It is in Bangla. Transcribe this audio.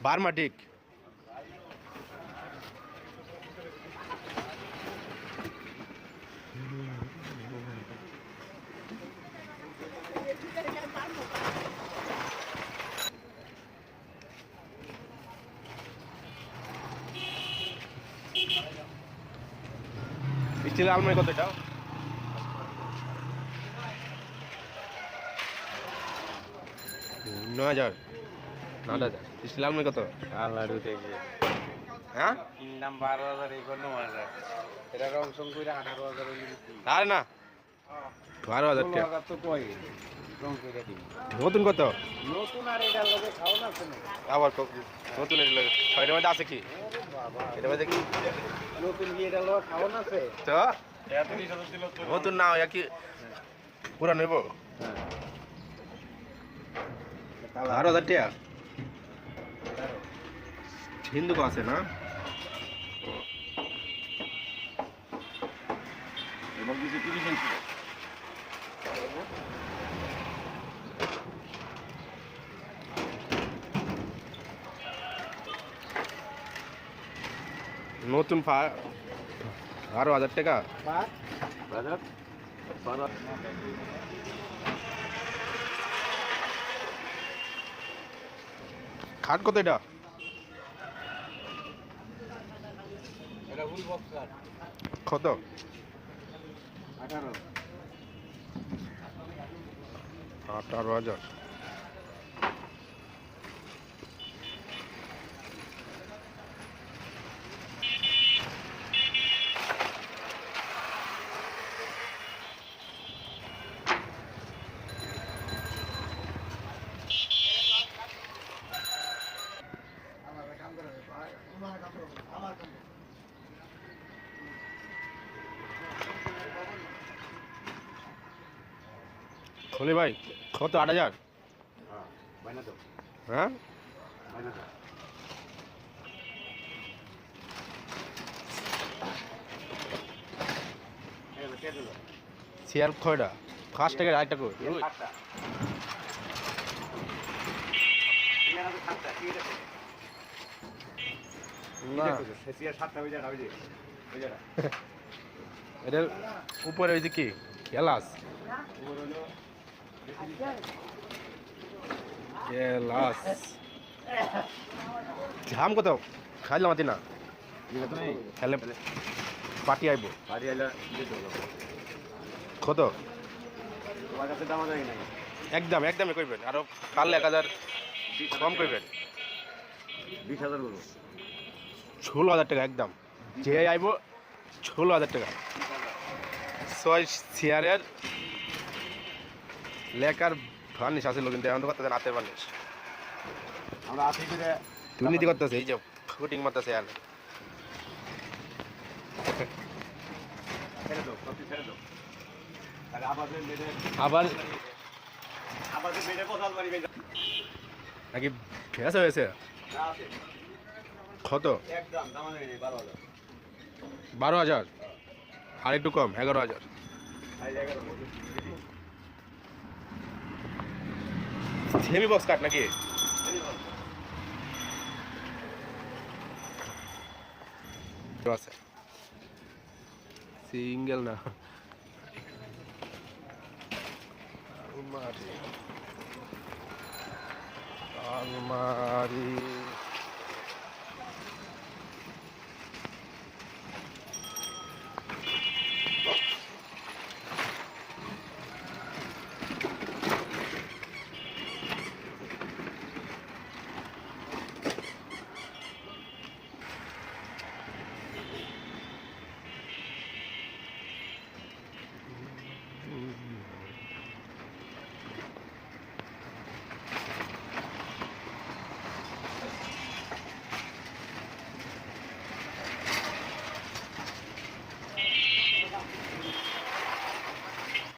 বারমাটিক স্টিল আলমারি কত এটা? নয় হাজার। হাজার আলমারি কত? আল্লাহর দেখে হ্যাঁ? কিনলাম বারো হাজার এই কোনো হাজার এটা রং সং করে আঠারো হাজার হলে না? বারো হাজার টাকা তো কয়? নতুন কত? নতুন আর এটার লগে খাওয়া না আবার নতুন এর লাগে। এটার মধ্যে আছে কি? এটার মধ্যে কি? নতুন কি লগে না আছে? তো? নতুন না হয় কি? পুরা নেব বারো হাজার টাকা হিন্দু আছে না? নতুন ফা বারো হাজার টাকা? খাট কত এটা? কত? আঠারো। আঠারো হাজার। খলি ভাই কত আট হাজার? হ্যাঁ? চেয়ার কয়টা? ফার্স্ট টাকা আরেকটা না। এটার উপরে হয়েছে কি? এলাচ এলাচ ঝাম কত খাইলাম মাতি না। খেলে পার্টি আইব। কত? একদম একদমই কইবেন। আরও কাল এক হাজার কম কইবেন। বিশ হাজার বলো ষোলো হাজার টাকা একদম। যে আইব ষোলো হাজার টাকা। ছয় চেয়ারের লেখার ফার্নিশ আছে লোক কিন্তু এখন তো করতেছে হাতের ফার্নিশ আমরা আশি করে দুর্নীতি করতেছে এই যে ফুটিং মারতেছে আর। আবার নাকি ফেস হয়েছে? কত? বারো হাজার। আর একটু কম এগারো হাজার। এই এগারো সেমি বক্স কাট নাকি আছে সিঙ্গেল না আলমারি আলমারি